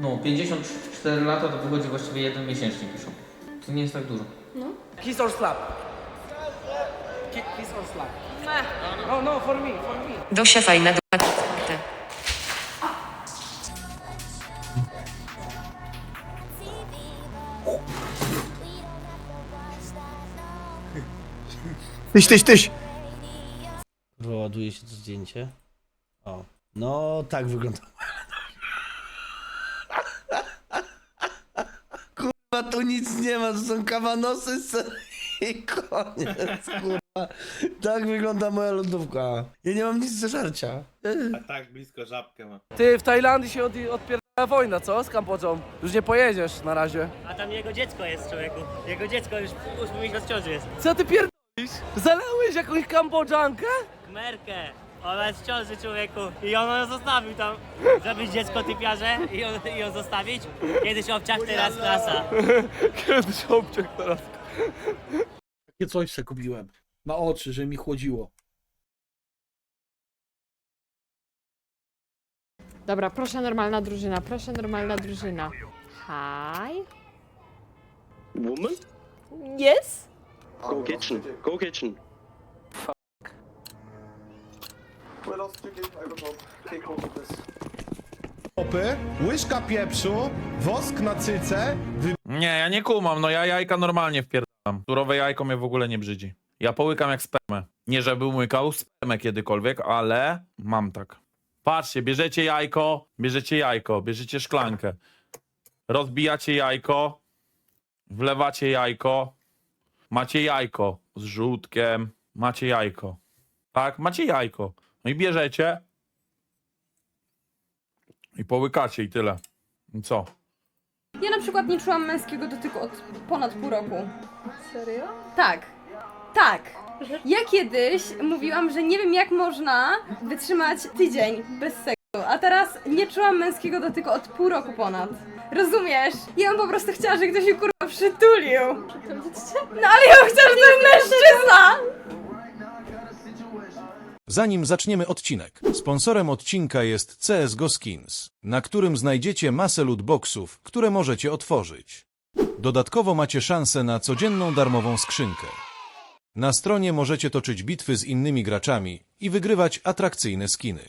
No, 54 lata to wychodzi właściwie jeden miesięcznie piszą. To nie jest tak dużo. Kiss or slap? Ki- Kiss or slap? No, no, for me, for me. Dosia fajna dupa. Te. Tyś, tyś, tyś! Kurwa, ładuje się to zdjęcie. O. No, tak wygląda. Kurwa, tu nic nie ma, to są kawanosy ser i koniec, kurwa. Tak wygląda moja lodówka. Ja nie mam nic do żarcia. Tak, blisko żabkę ma. Ty, w Tajlandii się od, odpierdala wojna, co? Z Kambodżą. Już nie pojedziesz na razie. A tam jego dziecko jest, człowieku. Jego dziecko już ósmy miesiąc ciąży jest. Co ty pierdolisz? Zalałeś jakąś Kambodżankę? Kmerkę. Ona jest w ciąży, człowieku. I on ją zostawił tam, żeby dziecko typiarze i ją, i ją zostawić. Kiedyś obciach, teraz klasa. Kiedyś obciach teraz. Takie coś se kupiłem. Na oczy, że mi chłodziło. Dobra, proszę normalna drużyna, proszę normalna drużyna. Hi. Woman? Yes? Go kitchen. Go kitchen. Opy, łyżka pieprzu, wosk na cyce, Nie, ja nie kumam, no ja jajka normalnie wpierdam. Surowe jajko mnie w ogóle nie brzydzi. Ja połykam jak spermę. Nie żebym łykał spermę kiedykolwiek, ale mam tak. Patrzcie, bierzecie jajko, bierzecie jajko, bierzecie szklankę. Rozbijacie jajko, wlewacie jajko, macie jajko z żółtkiem, macie jajko. Tak, macie jajko. No i bierzecie i połykacie i tyle. I co? Ja na przykład nie czułam męskiego dotyku od ponad pół roku. Serio? Tak. Tak. Ja kiedyś mówiłam, że nie wiem jak można wytrzymać tydzień bez seksu, a teraz nie czułam męskiego dotyku od pół roku ponad. Rozumiesz? Ja bym po prostu chciała, żeby ktoś mi kurwa przytulił. No ale ja bym chciała, żeby to był mężczyzna! Zanim zaczniemy odcinek, sponsorem odcinka jest CSGO Skins, na którym znajdziecie masę lootboxów, które możecie otworzyć. Dodatkowo macie szansę na codzienną darmową skrzynkę. Na stronie możecie toczyć bitwy z innymi graczami i wygrywać atrakcyjne skiny.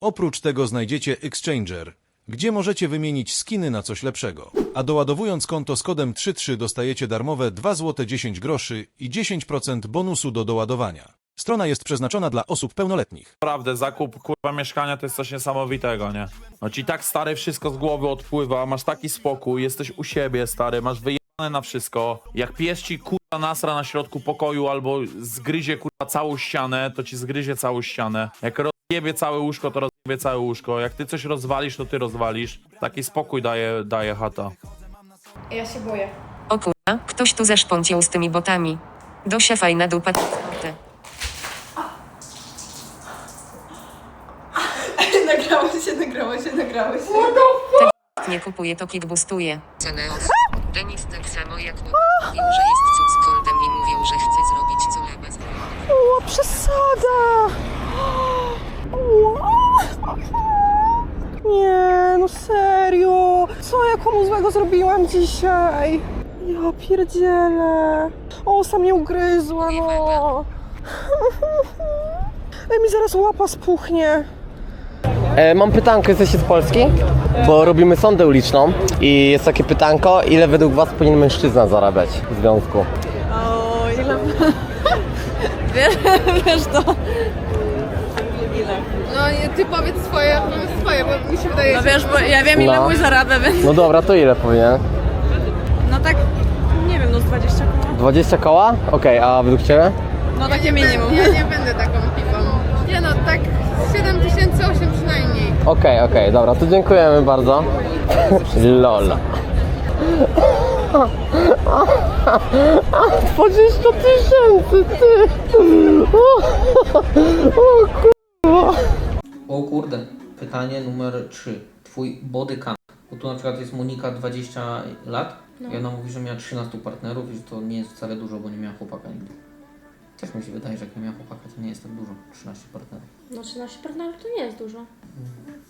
Oprócz tego znajdziecie Exchanger, gdzie możecie wymienić skiny na coś lepszego. A doładowując konto z kodem 33 dostajecie darmowe 2 zł 10 groszy i 10% bonusu do doładowania. Strona jest przeznaczona dla osób pełnoletnich. Naprawdę, zakup kurwa mieszkania to jest coś niesamowitego, nie? No ci tak stary wszystko z głowy odpływa, masz taki spokój, jesteś u siebie stary, masz wyjebane na wszystko. Jak pies ci kurwa nasra na środku pokoju albo zgryzie kurwa całą ścianę, to ci zgryzie całą ścianę. Jak rozjebie całe łóżko, to rozjebie całe łóżko. Jak ty coś rozwalisz, to ty rozwalisz. Taki spokój daje, daje chata. Ja się boję. O kurwa, ktoś tu zaszpącił z tymi botami. Dosia fajna dupa się, nagrało się, nagrało się. Nie kupuje to kit boostuje. Cenę Denis tak samo jak mówił, że jest cud z koldem i mówił, że chce zrobić co bez O, przesada! Nie, no serio! Co ja komu złego zrobiłam dzisiaj? Ja pierdzielę! Osa mnie ugryzła, no! Ej, mi zaraz łapa spuchnie. E, mam pytanko, jesteście z Polski? Bo robimy sondę uliczną i jest takie pytanko, ile według was powinien mężczyzna zarabiać w związku? O, ile... wiesz, wiesz to... No nie, ty powiedz swoje, powiedz swoje, bo mi się wydaje, No wiesz, bo ja wiem ile No. mój zarabia, więc... No dobra, to ile powinien? No tak, nie wiem, no z 20 koła. 20 koła? Okej, a według ciebie? No takie minimum. Ja nie będę taką piwą. Nie no, tak 7008 przynajmniej. Okej, okej, dobra, to dziękujemy bardzo. Lol. 20 tysięcy, ty! O kurwa! O kurde, pytanie numer 3. Twój body count. Bo tu na przykład jest Monika 20 lat i ona mówi, że miała 13 partnerów i że to nie jest wcale dużo, bo nie miała chłopaka nigdy. Też mi się wydaje, że jak nie miała chłopaka, to nie jest tak dużo. 13 partnerów. No 13 partnerów to nie jest dużo.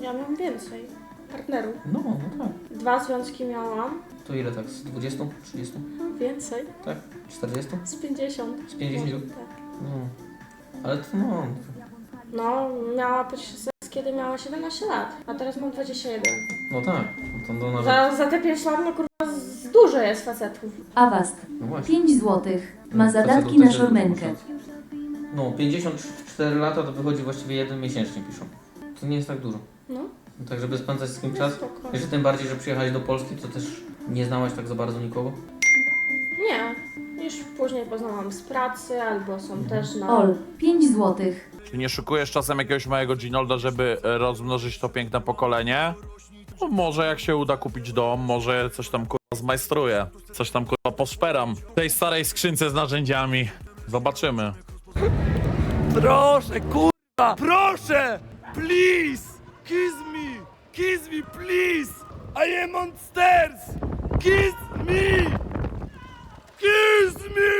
Ja mam więcej. partnerów. No, no tak. Dwa związki miałam. To ile tak? Z 20? 30? Więcej. Tak? 40? Z 50. Z 50? Tak. No. Ale to no. No, miała pierwszy seks, kiedy miała 17 lat, a teraz mam 21. No tak. No to, to nawet. Za, za te 5 lat, no kurwa, dużo jest facetów. Awast. No właśnie. 5 złotych. Ma Facetów zadatki też na jest szormenkę. dużo. No, 54 lata to wychodzi właściwie jeden miesięcznie piszą. To nie jest tak dużo. No. No, tak, żeby spędzać z kim czas. Spoko. Jeszcze tym bardziej, że przyjechałeś do Polski, to też nie znałaś tak za bardzo nikogo. Nie. Już później poznałam z pracy, albo są też na... Ol. 5 złotych. Czy nie szukujesz czasem jakiegoś małego Ginolda, żeby e, rozmnożyć to piękne pokolenie? No, może jak się uda kupić dom, może coś tam kurwa zmajstruję. Coś tam kurwa poszperam. W tej starej skrzynce z narzędziami. Zobaczymy. Proszę, kurwa! Proszę! Please! Kiss me! Kiss me, please! I am on stairs! Kiss me! Kiss me!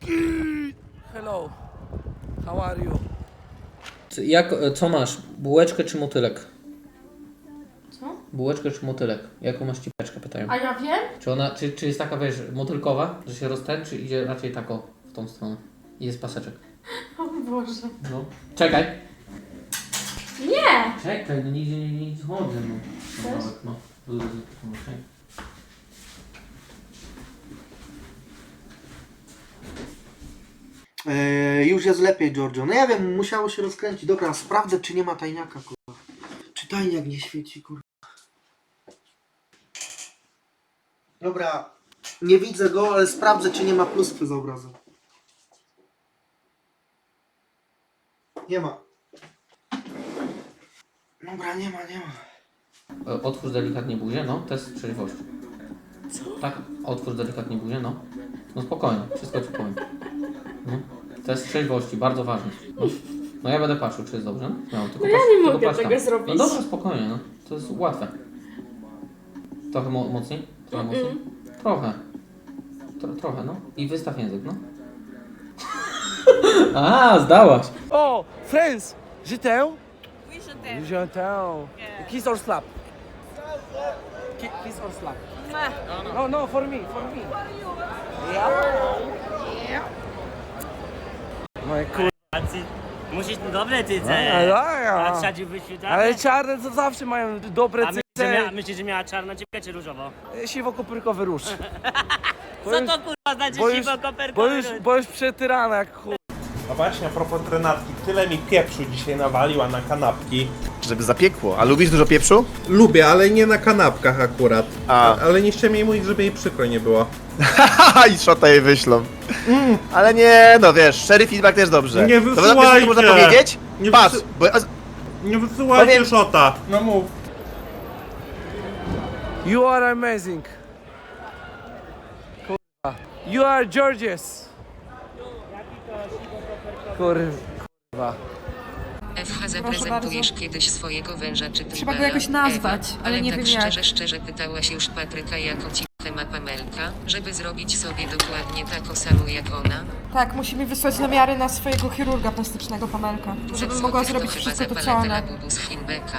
Kiss... Hello. How are you? Jak, co masz? Bułeczkę czy motylek? Bułeczkę czy motylek? Jaką masz cipeczkę, pytają. A ja wiem? Czy ona, czy, czy jest taka, wiesz, motylkowa, że się roztęczy, czy idzie raczej tako w tą stronę? I jest paseczek. O Boże. No. Czekaj. Nie! Czekaj, no nigdzie nie, nie, chodzę, no. No, no. Dużo, no, czekaj. Eee, już jest lepiej, Giorgio. No ja wiem, musiało się rozkręcić. Dobra, sprawdzę, czy nie ma tajniaka, kurwa. Czy tajniak nie świeci, kurwa. Dobra, nie widzę go, ale sprawdzę, czy nie ma pluskwy z obrazu. Nie ma. Dobra, nie ma, nie ma. E, Otwórz delikatnie buzię, no. Test trzeźwości. Co? Tak, otwórz delikatnie buzię, no. No spokojnie, wszystko ci powiem. No. Test trzeźwości, bardzo ważny. No. no ja będę patrzył, czy jest dobrze. No, Śmiało, tylko No ja patrz- nie tylko mogę patrz tego zrobić. No dobra, spokojnie, no. To jest łatwe. Trochę mo mocniej? Trochę mocniej? Trochę. Tro trochę, no. I wystaw język, no. A, zdałaś. Oh, friends! Je t'aime? Oui, je t'aime. Je t'aime. Kiss or slap? Ki kiss or slap? No, no, for me, for me. Yeah. No kur... Musisz dobre ty A, a, A Ale czarne to zawsze mają dobre A. myślisz, że miała czarna ciepkę czy różowo? Siwo-kopyrkowy róż. Co to kurwa znaczy bo już, siwo bo koperkowy już, bo już przetyrana jak chuj. A właśnie a propos trenatki, tyle mi pieprzu dzisiaj nawaliła na kanapki. Żeby zapiekło. A lubisz dużo pieprzu? Lubię, ale nie na kanapkach akurat. A. Ale nie chciałem jej mówić, żeby jej przykro nie było. Haha, i szota jej wyślą. Ale nie, no wiesz, szczery feedback też dobrze. Nie To wysyłajcie. można powiedzieć? Nie Patrz, wysy- bo... Nie wysyłajcie Powiem- szota. No mów. You are amazing. Kurwa. You are Georges. Kurwa. FH zaprezentujesz kiedyś swojego węża czy Trzeba go jakoś nazwać, Ewa, ale nie tak wiem jak. szczerze, szczerze pytałaś już Patryka jako cichę ma Pamelka, żeby zrobić sobie dokładnie tak samo jak ona? Tak, musi mi wysłać namiary na swojego chirurga plastycznego Pamelka, żebym mogła to zrobić chyba wszystko to, co zapalę ona. z Finbecka.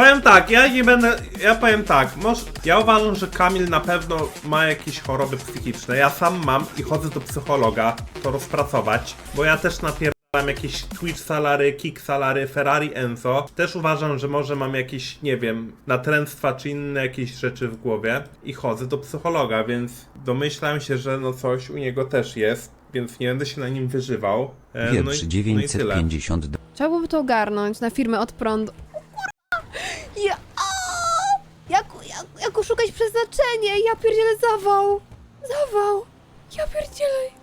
Powiem tak, ja nie będę. Ja powiem tak, może, ja uważam, że Kamil na pewno ma jakieś choroby psychiczne. Ja sam mam i chodzę do psychologa to rozpracować, bo ja też napierdalam jakieś Twitch salary, Kick salary, Ferrari Enzo. Też uważam, że może mam jakieś, nie wiem, natręctwa czy inne jakieś rzeczy w głowie i chodzę do psychologa, więc domyślam się, że no coś u niego też jest, więc nie będę się na nim wyżywał. E, no i, no i tyle. Trzeba byłoby to ogarnąć na firmę od prądu. Ja, a, jak, jak, jak oszukać przeznaczenie? Ja pierdzielę zawał. Zawał. Ja pierdzielę.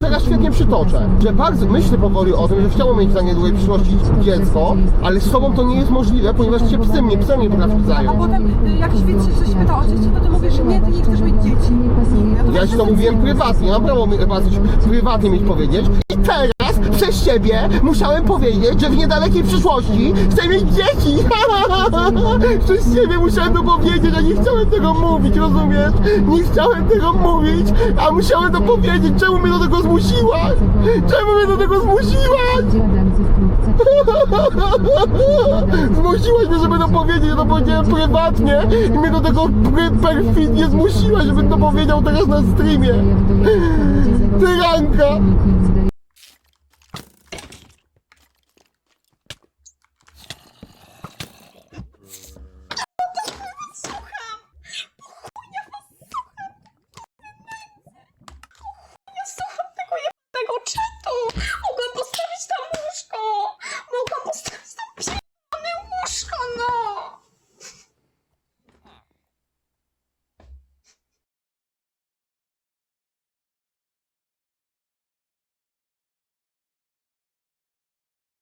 Teraz świetnie przytoczę, że bardzo myślę powoli o tym, że chciałbym mieć za niedługiej przyszłości dziecko, ale z sobą to nie jest możliwe, ponieważ się psem nie, psem nie potrafi A zająć. potem y, jakiś widz się coś pyta o dzieci, to ty mówisz, że nie, ty nie chcesz mieć dzieci. Ja ci to mówiłem prywatnie, mam prawo mi was coś prywatnie mieć powiedzieć. I teraz przez ciebie musiałem powiedzieć, że w niedalekiej przyszłości chcę mieć dzieci. przez ciebie musiałem to powiedzieć, a nie chciałem tego mówić, rozumiesz? Nie chciałem tego mówić, a musiałem to powiedzieć. Czemu mnie do tego zmusiłaś? Czemu mnie do tego zmusiłaś? Zmusiłaś mnie, żeby to powiedzieć, to powiedziałem prywatnie i mnie do tego perfidnie zmusiłaś, żebym to powiedział teraz na streamie. Tyranka!